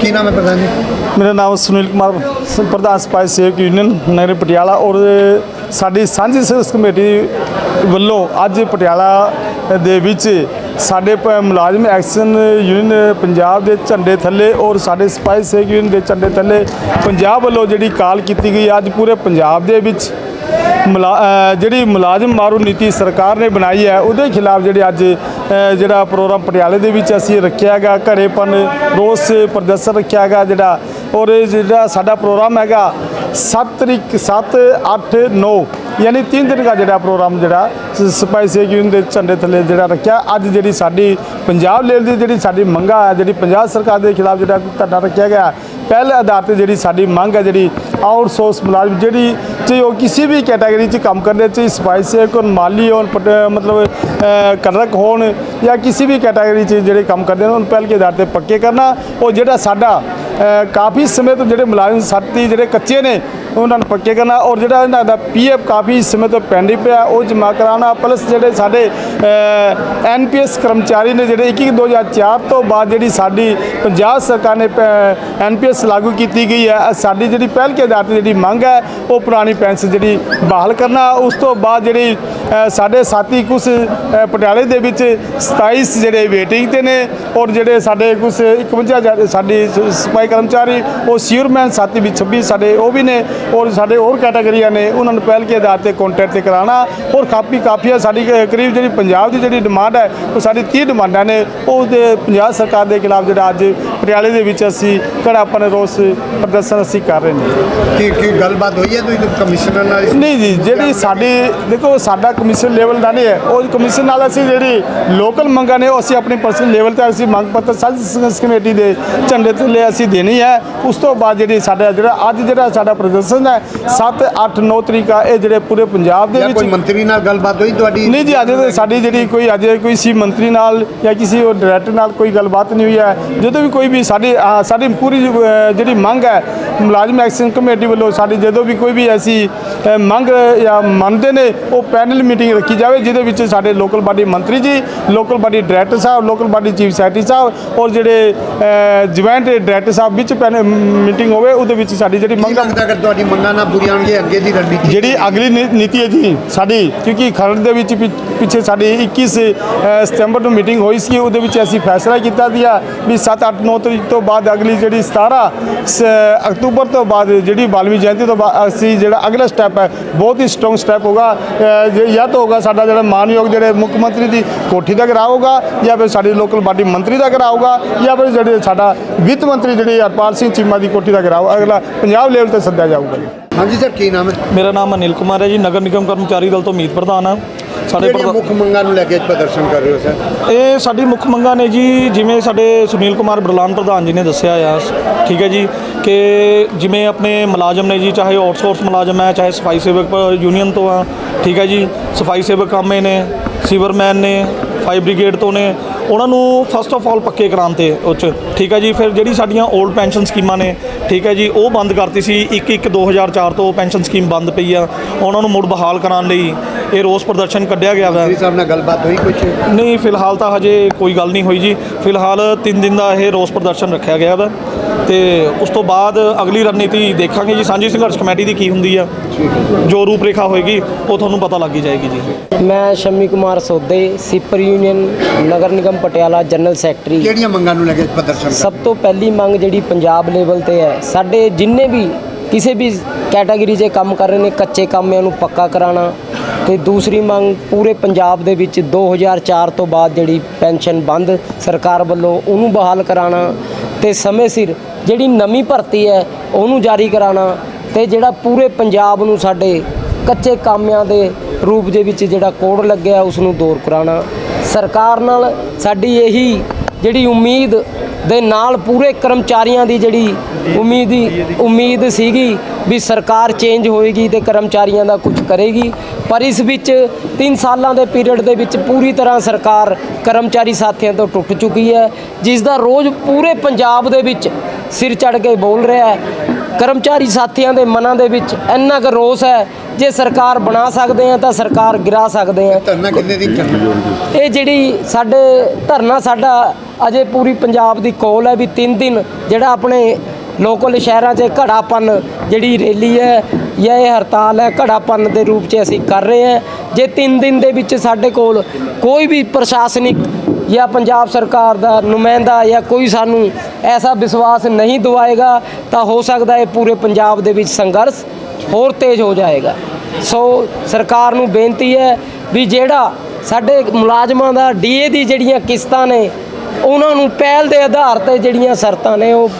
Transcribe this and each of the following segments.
ਕੀ ਨਾਮ ਹੈ ਪ੍ਰਧਾਨ ਜੀ? ਮੇਰਾ ਨਾਮ ਸੁਨੀਲ ਕੁਮਾਰ ਸ- ਪ੍ਰਧਾਨ ਸਪਾਈ ਸੇਵਕ ਯੂਨੀਅਨ ਨਗਰ ਪਟਿਆਲਾ ਔਰ ਸਾਡੀ ਸਾਂਝੀ ਸਰਵਿਸ ਕਮੇਟੀ ਵੱਲੋਂ ਅੱਜ ਪਟਿਆਲਾ ਦੇ ਵਿੱਚ ਸਾਡੇ ਪ- ਮੁਲਾਜ਼ਮ ਐਕਸ਼ਨ ਯੂਨੀਅਨ ਪੰਜਾਬ ਦੇ ਝੰਡੇ ਥੱਲੇ ਔਰ ਸਾਡੇ ਸਪਾਈ ਸੇਵਕ ਯੂਨੀਅਨ ਦੇ ਝੰਡੇ ਥੱਲੇ ਪੰਜਾਬ ਵੱਲੋਂ ਜਿਹੜੀ ਕਾਲ ਕੀਤੀ ਗਈ ਅੱਜ ਪੂਰੇ ਪੰਜਾਬ ਦੇ ਵਿੱਚ ਮੁਲਾ- ਅ, ਜਿਹੜੀ ਮੁਲਾਜ਼ਮ ਮਾਰੂ ਨੀਤੀ ਸਰਕਾਰ ਨੇ ਬਣਾਈ ਹੈ ਉਹਦੇ ਖਿਲਾਫ ਜਿਹੜੇ ਅੱਜ ਜਿਹੜਾ ਪ੍ਰੋਗਰਾਮ ਪਟਿਆਲੇ ਦੇ ਵਿੱਚ ਅਸੀਂ ਰੱਖਿਆ ਹੈਗਾ ਘੜੇਪਨ ਰੋਸ ਪ੍ਰਦਰਸ਼ਨ ਰੱਖਿਆ ਹੈਗਾ ਜਿਹੜਾ, ਔਰ ਇਹ ਜਿਹੜਾ ਸਾਡਾ ਪ੍ਰੋਗਰਾਮ ਹੈਗਾ 7 ਤਰੀਕ 7 8 9 ਯਾਨੀ 3 ਦਿਨ ਦਾ ਜਿਹੜਾ ਪ੍ਰੋਗਰਾਮ ਜਿਹੜਾ, ਸ- ਸਿਪਾਹੀ ਦੇ ਝੰਡੇ ਥੱਲੇ ਜਿਹੜਾ ਰੱਖਿਆ, ਅੱਜ ਜਿਹੜੀ ਸਾਡੀ ਪੰਜਾਬ ਲੈਵਲ ਦੀ ਜਿਹੜੀ ਸਾਡੀ ਮੰਗਾਂ ਹੈ ਜਿਹੜੀ ਪੰਜਾਬ ਸਰਕਾਰ ਦੇ ਖਿਲਾਫ ਜਿਹੜਾ ਧਰਨਾ ਰੱਖਿਆ ਗਿਆ ਪਹਿਲੇ ਆਧਾਰ ਤੇ ਜਿਹੜੀ ਸਾਡੀ ਮੰਗ ਹੈ ਜਿਹੜੀ ਆਊਟਸੋਰਸ ਮੁਲਾਜ਼ਮ ਜਿਹੜੀ ਚਾਹੇ ਉਹ ਕਿਸੇ ਵੀ ਕੈਟਾਗਰੀ 'ਚ ਕੰਮ ਕਰਦੇ ਚਾਹੇ ਸਫ਼ਾਈ ਸੇਵਕ ਹੋਣ ਮਾਲੀ ਹੋਣ ਪਟ- ਮਤਲਬ ਅ, ਹੋਣ ਜਾਂ ਕਿਸੇ ਵੀ ਕੈਟਾਗਰੀ 'ਚ ਜਿਹੜੇ ਕੰਮ ਕਰਦੇ ਨੇ ਉਹਨਾਂ ਪਹਿਲ ਕੇ ਆਧਾਰ ਤੇ ਪੱਕੇ ਕਰਨਾ। ਉਹ ਜਿਹੜਾ ਸਾਡਾ ਕਾਫੀ ਸਮੇਂ ਤੋਂ ਜਿਹੜੇ ਮੁਲਾਜ਼ਮ ਸਾਥੀ ਜਿਹੜੇ ਕੱਚੇ ਨੇ ਉਹਨਾਂ ਨੂੰ ਪੱਕੇ ਕਰਨਾ। ਔਰ ਜਿਹੜਾ ਇਹਨਾਂ ਦਾ ਪੀਐਫ ਕਾਫੀ ਸਮੇਂ ਤੋਂ ਪੈਂਡਿੰਗ ਪਿਆ, ਉਹ ਜਮ੍ਹਾਂ ਕਰਾਉਣਾ। ਪਲੱਸ ਜਿਹੜੇ ਸਾਡੇ ਐਨਪੀਐਸ ਕਰਮਚਾਰੀ ਨੇ, ਜਿਹੜੇ 21 2004 ਤੋਂ ਬਾਅਦ ਜਿਹੜੀ ਸਾਡੀ ਪੰਜਾਬ ਸਰਕਾਰ ਨੇ ਐਨਪੀਐਸ ਲਾਗੂ ਕੀਤੀ ਗਈ ਹੈ ਸਾਡੀ ਜਿਹੜੀ ਪਹਿਲ ਕੇ ਆਧਾਰ ਤੇ ਜਿਹੜੀ ਮੰਗ ਹੈ, ਉਹ ਪੁਰਾਣੀ ਪੈਨਸ਼ਨ ਜਿਹੜੀ ਬਹਾਲ ਕਰਨਾ। ਉਸ ਤੋਂ ਬਾਅਦ ਜਿਹੜੀ ਸਾਡੇ ਸਾਥੀ ਕੁਝ ਪਟਿਆਲੇ ਦੇ ਵਿੱਚ 27 ਜਿਹੜੇ ਵੇਟਿੰਗ ਤੇ ਨੇ, ਔਰ ਜਿਹੜੇ ਸਾਡੇ ਕੁਝ 51 ਸਾਡੀ ਸਫ਼ਾਈ ਕਰਮਚਾਰੀ, ਉਹ ਸਿਉਰਮੈਨ ਸਾਥੀ ਵੀ 26 ਸਾਡੇ ਉਹ ਵੀ ਨੇ। ਔਰ ਸਾਡੇ ਹੋਰ ਕੈਟਾਗਰੀਆਂ ਨੇ ਉਹਨਾਂ ਨੂੰ ਪਹਿਲ ਕੇ ਆਧਾਰ ਤੇ ਕੰਟੈਕਟ ਤੇ ਕਰਾਉਣਾ। ਔਰ ਕਾਪੀ ਕਾਫੀਆ ਸਾਡੀ ਕਰੀਬ ਜਿਹੜੀ ਪੰਜਾਬ ਦੀ ਜਿਹੜੀ ਡਿਮਾਂਡ ਹੈ ਉਹ ਸਾਡੀ 30 ਡਿਮਾਂਡਾਂ ਨੇ। ਉਹ ਤੇ ਪੰਜਾਬ ਸਰਕਾਰ ਦੇ ਖਿਲਾਫ ਜਿਹੜਾ ਅੱਜ ਪਟਿਆਲੇ ਦੇ ਵਿੱਚ ਅਸੀਂ ਕੜਾ ਆਪਣੇ ਰੋਸ ਪ੍ਰਦਰਸ਼ਨ ਅਸੀਂ ਕਰ ਰਹੇ ਨੇ। ਕੀ ਕੀ ਗੱਲਬਾਤ ਹੋਈ ਹੈ ਤੁਸੀਂ ਕਮਿਸ਼ਨਰ ਨਾਲ? ਨਹੀਂ ਜੀ ਜਿਹੜੀ ਸਾਡੀ ਦੇਖੋ ਸਾਡਾ ਕਮਿਸ਼ਨ ਲੈਵਲ ਦਾ ਨਹੀਂ ਹੈ। ਉਹ ਕਮਿਸ਼ਨ ਨਾਲ ਅਸੀਂ ਜਿਹੜੀ ਲੋਕਲ ਮੰਗਾਂ ਨੇ ਉਹ ਅਸੀਂ ਆਪਣੀ ਪਰਸਨਲ ਲੈਵਲ ਤੇ ਅਸੀਂ ਮੰਗ ਪੱਤਰ ਸਾਂਝੀ ਸੰਘਰਸ਼ ਕਮੇਟੀ ਦੇ ਝੰਡੇ ਥੱਲੇ ਅਸੀਂ ਦੇਣੀ ਹੈ। ਉਸ ਤੋਂ ਬਾਅਦ ਜਿਹੜੀ ਸਾਡਾ ਜਿਹੜਾ ਅੱਜ ਜਿਹੜਾ ਸਾਡਾ ਪ੍ਰਦਰਸ਼ਨ ਹੈ। 7 8 9 ਤਰੀਕ ਇਹ ਜਿਹੜੇ ਪੂਰੇ ਪੰਜਾਬ ਦੇ ਕੋਈ ਵਿੱਚ ਮੰਤਰੀ ਨਾਲ ਗੱਲਬਾਤ ਹੋਈ ਤੁਹਾਡੀ? ਨਹੀਂ ਜੀ ਅਜੇ ਸਾਡੀ ਜਿਹੜੀ ਕੋਈ ਅਜੇ ਕੋਈ ਸੀ ਮੰਤਰੀ ਨਾਲ ਜਾਂ ਕਿਸੇ ਉਹ ਡਾਇਰੈਕਟਰ ਨਾਲ ਕੋਈ ਗੱਲਬਾਤ ਨਹੀਂ ਹੋਈ ਹੈ। ਜਦੋਂ ਵੀ ਕੋਈ ਵੀ ਸਾਡੀ ਸਾਡੀ ਪੂਰੀ ਜਿਹੜੀ ਮੰਗ ਹੈ ਮੁਲਾਜ਼ਮ ਐਕਸ਼ਨ ਕਮੇਟੀ ਵੱਲੋਂ ਸਾਡੀ ਜਦੋਂ ਵੀ ਕੋਈ ਵੀ ਐਸੀ ਮੰਗ ਜਾਂ ਮੰਨਦੇ ਨੇ ਉਹ ਪੈਨਲ ਮੀਟਿੰਗ ਰੱਖੀ ਜਾਵੇ ਜਿਹਦੇ ਵਿੱਚ ਸਾਡੇ ਲੋਕਲ ਬਾਡੀ ਮੰਤਰੀ ਜੀ ਲੋਕਲ ਬਾਡੀ ਡਾਇਰੈਕਟਰ ਸਾਹਿਬ ਲੋਕਲ ਬਾਡੀ ਚੀਫ ਸੈਕਟਰੀ ਸਾਹਿਬ ਔਰ ਜਿਹੜੇ ਜੁਆਇੰਟ ਡਾਇਰੈਕਟਰ ਸਾਹਿਬ ਵਿੱਚ ਪੈਨਲ ਮੀਟਿੰਗ ਹੋਵੇ ਉਹਦੇ ਵਿੱਚ ਸਾਡੀ ਜਿਹੜੀ ਮੰਗ ਲੱਗਦਾ ਅਗਰ ਤੁਹਾਡੀ ਮੰਗਾਂ ਨਾ ਪੂਰੀਆਂ ਹੋਣਗੀਆਂ ਅੱਗੇ ਦੀ ਰਣਨੀਤੀ ਜਿਹੜੀ ਅਗਲੀ ਨੀ- ਨੀਤੀ ਹੈ ਜੀ ਸਾਡੀ ਕਿਉਂਕਿ ਖਰੜ ਦੇ ਵਿੱਚ ਪਿ- ਪਿੱਛੇ ਸਾਡੀ 21 ਅ, ਸਤੰਬਰ ਨੂੰ ਮੀਟਿੰਗ ਹੋਈ ਸੀ ਉਹਦੇ ਵਿੱਚ ਅਸੀਂ ਫੈਸਲਾ ਕੀਤਾ ਸੀਗਾ ਵੀ 7 8 9 ਤਰੀਕ ਤੋਂ ਬਾਅਦ ਅਗਲੀ ਜਿਹੜੀ 17 ਸ- ਅਕਤੂਬਰ ਤੋਂ ਬਾਅਦ ਜਿਹੜੀ ਬਾਲਮੀ ਜਯੰਤੀ ਤੋਂ ਬਾਅਦ ਅਸੀਂ ਜਿਹੜਾ ਅਗਲਾ ਸਟੈਪ ਹੈ ਬਹੁਤ ਹੀ ਸਟਰੋਂਗ ਸਟੈਪ ਹੋਗਾ ਅ, ਜੇ ਜਾਂ ਤਾਂ ਹੋਗਾ ਸਾਡਾ ਜਿਹੜਾ ਮਾਨਯੋਗ ਜਿਹੜੇ ਮੁੱਖ ਮੰਤਰੀ ਦੀ ਕੋਠੀ ਦਾ ਘਿਰਾਓ ਹੋਗਾ ਜਾਂ ਫਿਰ ਸਾਡੀ ਲੋਕਲ ਬਾਡੀ ਮੰਤਰੀ ਦਾ ਘਿਰਾਓ ਹੋਗਾ ਜਾਂ ਫਿਰ ਜਿਹੜੇ ਸਾਡਾ ਵਿੱਤ ਮੰਤਰੀ ਜਿਹੜੀ ਹਰਪਾਲ ਸਿੰਘ ਚੀਮਾ ਦੀ ਕੋਠੀ ਦਾ ਘਿਰਾਓ ਅਗਲਾ ਪੰਜਾਬ ਲੈਵਲ ਤੇ ਸੱਦਿਆ ਜਾਊਗਾ। ਜੀ। ਹਾਂਜੀ ਸਰ ਕੀ ਨਾਮ ਹੈ? ਮੇਰਾ ਨਾਮ ਅਨਿਲ ਕੁਮਾਰ ਹੈ ਜੀ। ਨਗਰ ਨਿਗਮ ਕਰਮਚਾਰੀ ਦਲ ਤੋਂ ਮੀਤ ਪ੍ਰਧਾਨ ਆ ਸਾਡੇ ਜਿਹੜੀਆਂ ਪ੍ਰਧਾ- ਮੁੱਖ ਮੰਗਾਂ ਨੂੰ ਲੈ ਕੇ ਪ੍ਰਦਰਸ਼ਨ ਕਰ ਰਹੇ ਹੋ ਸਰ? ਇਹ ਸਾਡੀ ਮੁੱਖ ਮੰਗਾਂ ਨੇ ਜੀ ਜਿਵੇਂ ਸਾਡੇ ਸੁਨੀਲ ਕੁਮਾਰ ਬਰਲਾਨ ਪ੍ਰਧਾਨ ਜੀ ਨੇ ਦੱਸਿਆ ਆ ਠੀਕ ਹੈ ਜੀ ਕਿ ਜਿਵੇਂ ਆਪਣੇ ਮੁਲਾਜ਼ਮ ਨੇ ਜੀ ਚਾਹੇ ਆਊਟਸੋਰਸ ਮੁਲਾਜ਼ਮ ਹੈ ਚਾਹੇ ਸਫ਼ਾਈ ਸੇਵਕ ਯੂਨੀਅਨ ਤੋਂ ਆ ਠੀਕ ਹੈ ਜੀ ਸਫ਼ਾਈ ਸੇਵਕ ਕਾਮੇ ਨੇ ਸੀਵਰਮੈਨ ਨੇ ਫਾਇਰ ਬ੍ਰਿਗੇਡ ਤੋਂ ਨੇ ਉਹਨਾਂ ਨੂੰ ਫਸਟ ਆਫ ਆਲ ਪੱਕੇ ਕਰਾਉਣ ਤੇ ਉਹ 'ਚ ਠੀਕ ਹੈ ਜੀ ਫਿਰ ਜਿਹੜੀ ਸਾਡੀਆਂ 올ਡ ਪੈਨਸ਼ਨ ਸਕੀਮਾਂ ਨੇ ਠੀਕ ਹੈ ਜੀ ਉਹ ਬੰਦ ਕਰਤੀ ਸੀ 1 1 2004 ਤੋਂ ਪੈਨਸ਼ਨ ਸਕੀਮ ਬੰਦ ਪਈ ਆ। ਉਹਨਾਂ ਨੂੰ ਮੁੜ ਬਹਾਲ ਕਰਾਉਣ ਲਈ ਇਹ ਰੋਸ ਪ੍ਰਦਰਸ਼ਨ ਕੱਢਿਆ ਗਿਆ ਵਾ। ਸਾਹਿਬ ਨਾਲ ਗੱਲਬਾਤ ਹੋਈ ਕੁਝ ਨਹੀਂ ਫਿਲਹਾਲ ਤਾਂ ਹਜੇ ਕੋਈ ਗੱਲ ਨਹੀਂ ਹੋਈ ਜੀ। ਫਿਲਹਾਲ 3 ਦਿਨ ਦਾ ਇਹ ਰੋਸ ਪ੍ਰਦਰਸ਼ਨ ਰੱਖਿਆ ਗਿਆ ਵਾ। ਤੇ ਉਸ ਤੋਂ ਬਾਅਦ ਅਗਲੀ ਰਣਨੀਤੀ ਦੇਖਾਂਗੇ ਜੀ। ਸਾਂਝੀ ਸੰਘਰਸ਼ ਕਮੇਟੀ ਦੀ ਕੀ ਹੁੰਦੀ ਆ ਜੋ ਰੂਪਰੇਖਾ ਹੋਏਗੀ ਉਹ ਤੁਹਾਨੂੰ ਪਤਾ ਲੱਗ ਹੀ ਜਾਏਗੀ ਜੀ। ਮੈਂ ਸ਼ਮੀ ਕੁਮਾਰ ਸੋਦੇ ਸਿਪਰ ਯੂਨੀਅਨ ਨਗਰ ਨਿਗਮ ਪਟਿਆਲਾ ਜਨਰਲ ਸੈਕਟਰੀ। ਕਿਹੜੀਆਂ ਮੰਗਾਂ ਨੂੰ ਲੈ ਕੇ ਪ੍ਰਦਰਸ਼ਨ ਸਭ ਤੋਂ ਪਹਿਲੀ ਮੰਗ ਜਿਹੜੀ ਪੰਜਾਬ ਲੈਵਲ ਤੇ ਹੈ ਸਾਡੇ ਜਿੰਨੇ ਵੀ ਕਿਸੇ ਵੀ ਕੈਟਾਗਰੀ 'ਚ ਕੰਮ ਕਰ ਰਹੇ ਨੇ, ਕੱਚੇ ਕਾਮਿਆਂ ਨੂੰ ਪੱਕਾ ਕਰਾਉਣਾ, ਤੇ ਦੂਸਰੀ ਮੰਗ ਪੂਰੇ ਪੰਜਾਬ ਦੇ ਵਿੱਚ 2004 ਤੋਂ ਬਾਅਦ ਜਿਹੜੀ ਪੈਨਸ਼ਨ ਬੰਦ ਸਰਕਾਰ ਵੱਲੋਂ ਉਹਨੂੰ ਬਹਾਲ ਕਰਾਉਣਾ ਤੇ ਸਮੇਂ ਸਿਰ ਜਿਹੜੀ ਨਵੀਂ ਭਰਤੀ ਹੈ ਉਹਨੂੰ ਜਾਰੀ ਕਰਾਉਣਾ ਤੇ ਜਿਹੜਾ ਪੂਰੇ ਪੰਜਾਬ ਨੂੰ ਸਾਡੇ ਕੱਚੇ ਕਾਮਿਆਂ ਦੇ ਰੂਪ ਦੇ ਵਿੱਚ ਜਿਹੜਾ ਕੋਡ ਲੱਗਿਆ ਉਸ ਨੂੰ ਦੂਰ ਕਰਾਉਣਾ। ਸਰਕਾਰ ਨਾਲ ਸਾਡੀ ਇਹੀ ਜਿਹੜੀ ਉਮੀਦ ਦੇ ਨਾਲ ਪੂਰੇ ਕਰਮਚਾਰੀਆਂ ਦੀ ਜਿਹੜੀ ਉਮੀਦ ਉਮੀਦ ਸੀਗੀ ਵੀ ਸਰਕਾਰ ਚੇਂਜ ਹੋਏਗੀ ਤੇ ਕਰਮਚਾਰੀਆਂ ਦਾ ਕੁਝ ਕਰੇਗੀ। ਪਰ ਇਸ ਵਿੱਚ 3 ਸਾਲਾਂ ਦੇ ਪੀਰੀਅਡ ਦੇ ਵਿੱਚ ਪੂਰੀ ਤਰ੍ਹਾਂ ਸਰਕਾਰ ਕਰਮਚਾਰੀ ਸਾਥੀਆਂ ਤੋਂ ਟੁੱਟ ਚੁੱਕੀ ਹੈ ਜਿਸ ਦਾ ਰੋਜ਼ ਪੂਰੇ ਪੰਜਾਬ ਦੇ ਵਿੱਚ ਸਿਰ ਚੜ ਕੇ ਬੋਲ ਰਿਹਾ ਹੈ। ਕਰਮਚਾਰੀ ਸਾਥੀਆਂ ਦੇ ਮਨਾਂ ਦੇ ਵਿੱਚ ਇੰਨਾ ਕੁ ਰੋਸ ਹੈ ਜੇ ਸਰਕਾਰ ਬਣਾ ਸਕਦੇ ਆ ਤਾਂ ਸਰਕਾਰ ਗਿਰਾ ਸਕਦੇ ਆ। ਧਰਨਾ ਕਿੰਨੇ ਚੱਲਣਾ ਇਹ ਜਿਹੜੀ ਸਾਡੇ ਧਰਨਾ ਸਾਡਾ ਅਜੇ ਪੂਰੀ ਪੰਜਾਬ ਦੀ ਕੋਲ ਹੈ ਵੀ 3 ਦਿਨ ਜਿਹੜਾ ਆਪਣੇ ਲੋਕਲ ਸ਼ਹਿਰਾਂ 'ਚ ਘੜਾਪਨ ਜਿਹੜੀ ਰੈਲੀ ਹੈ ਜਾਂ ਇਹ ਹੜਤਾਲ ਹੈ ਘੜਾਪਨ ਦੇ ਰੂਪ 'ਚ ਅਸੀਂ ਕਰ ਰਹੇ ਹਾਂ। ਜੇ 3 ਦਿਨ ਦੇ ਵਿੱਚ ਸਾਡੇ ਕੋਲ ਕੋਈ ਵੀ ਪ੍ਰਸ਼ਾਸਨਿਕ ਜਾਂ ਪੰਜਾਬ ਸਰਕਾਰ ਦਾ ਨੁਮਾਇੰਦਾ ਜਾਂ ਕੋਈ ਸਾਨੂੰ ਐਸਾ ਵਿਸ਼ਵਾਸ ਨਹੀਂ ਦਿਵਾਏਗਾ, ਤਾਂ ਹੋ ਸਕਦਾ ਹੈ ਪੂਰੇ ਪੰਜਾਬ ਦੇ ਵਿੱਚ ਸੰਘਰਸ਼ ਹੋਰ ਤੇਜ਼ ਹੋ ਜਾਏਗਾ। ਸੋ ਸਰਕਾਰ ਨੂੰ ਬੇਨਤੀ ਹੈ ਵੀ ਜਿਹੜਾ ਸਾਡੇ ਮੁਲਾਜ਼ਮਾਂ ਦਾ ਡੀਏ ਦੀ ਜਿਹੜੀਆਂ ਕਿਸ਼ਤਾਂ ਨੇ, ਉਹਨਾਂ ਨੂੰ ਪਹਿਲ ਦੇ ਆਧਾਰ ਤੇ ਜਿਹੜੀਆਂ ਸ਼ਰਤਾਂ ਨੇ, ਉਹ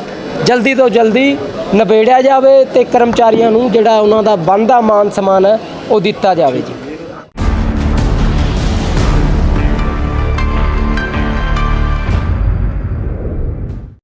ਜਲਦੀ ਤੋਂ ਜਲਦੀ ਨਿਬੇੜਿਆ ਜਾਵੇ ਤੇ ਕਰਮਚਾਰੀਆਂ ਨੂੰ ਜਿਹੜਾ ਉਹਨਾਂ ਦਾ ਬਣਦਾ ਮਾਨ ਸਮਾਨ ਹੈ, ਉਹ ਦਿੱਤਾ ਜਾਵੇ ਜੀ।